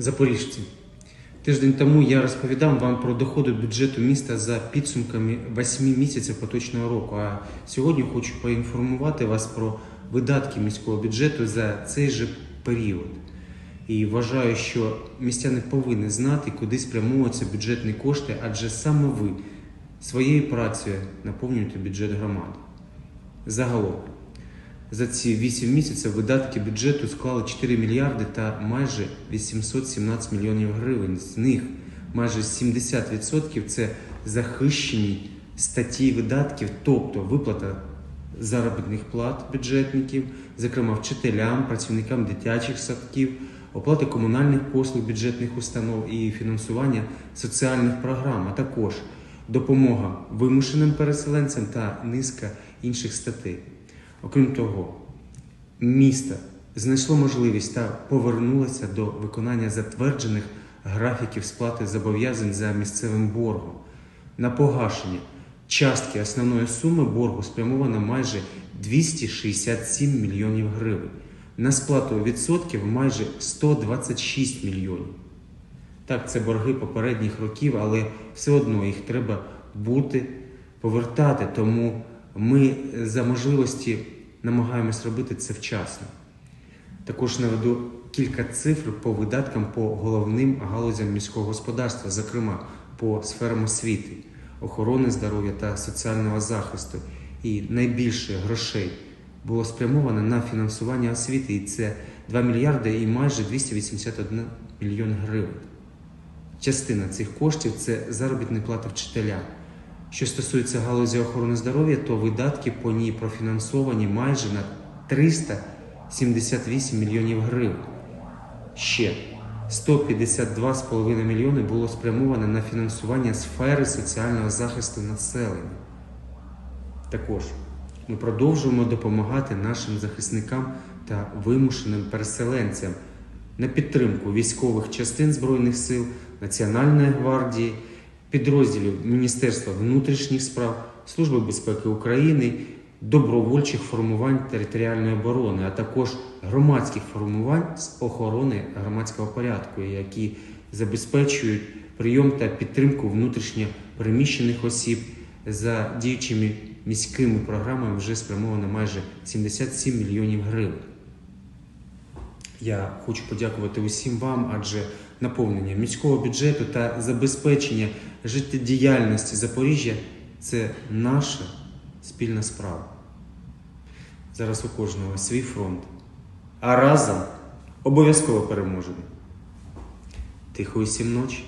Запоріжці. Тиждень тому я розповідав вам про доходи бюджету міста за підсумками 8 місяців поточного року. А сьогодні хочу поінформувати вас про видатки міського бюджету за цей же період. І вважаю, що містяни повинні знати, куди спрямовуються бюджетні кошти, адже саме ви своєю працею наповнюєте бюджет громади. Загалом, за ці 8 місяців видатки бюджету склали 4 мільярди та майже 817 мільйонів гривень. З них майже 70% це захищені статті видатків, тобто виплата заробітних плат бюджетників, зокрема вчителям, працівникам дитячих садків, оплата комунальних послуг бюджетних установ і фінансування соціальних програм, а також допомога вимушеним переселенцям та низка інших статей. Окрім того, місто знайшло можливість та повернулося до виконання затверджених графіків сплати зобов'язань за місцевим боргом. На погашення частки основної суми боргу спрямовано майже 267 мільйонів гривень. На сплату відсотків майже 126 мільйонів. Так, це борги попередніх років, але все одно їх треба бути повертати. Тому ми за можливості намагаємось робити це вчасно. Також наведу кілька цифр по видаткам по головним галузям міського господарства, зокрема по сферам освіти, охорони здоров'я та соціального захисту. І найбільше грошей було спрямовано на фінансування освіти, і це 2 мільярди і майже 281 мільйон гривень. Частина цих коштів це заробітні плати вчителям. Що стосується галузі охорони здоров'я, то видатки по ній профінансовані майже на 378 мільйонів гривень. Ще 152,5 мільйони було спрямовано на фінансування сфери соціального захисту населення. Також ми продовжуємо допомагати нашим захисникам та вимушеним переселенцям на підтримку військових частин Збройних сил, Національної гвардії, підрозділів Міністерства внутрішніх справ, Служби безпеки України, добровольчих формувань територіальної оборони, а також громадських формувань з охорони громадського порядку, які забезпечують прийом та підтримку внутрішньо переміщених осіб за діючими міськими програмами вже спрямовано майже 77 мільйонів гривень. Я хочу подякувати усім вам, адже наповнення міського бюджету та забезпечення життєдіяльності Запоріжжя це наша спільна справа. Зараз у кожного свій фронт. А разом обов'язково переможемо. Тихої сім ночі.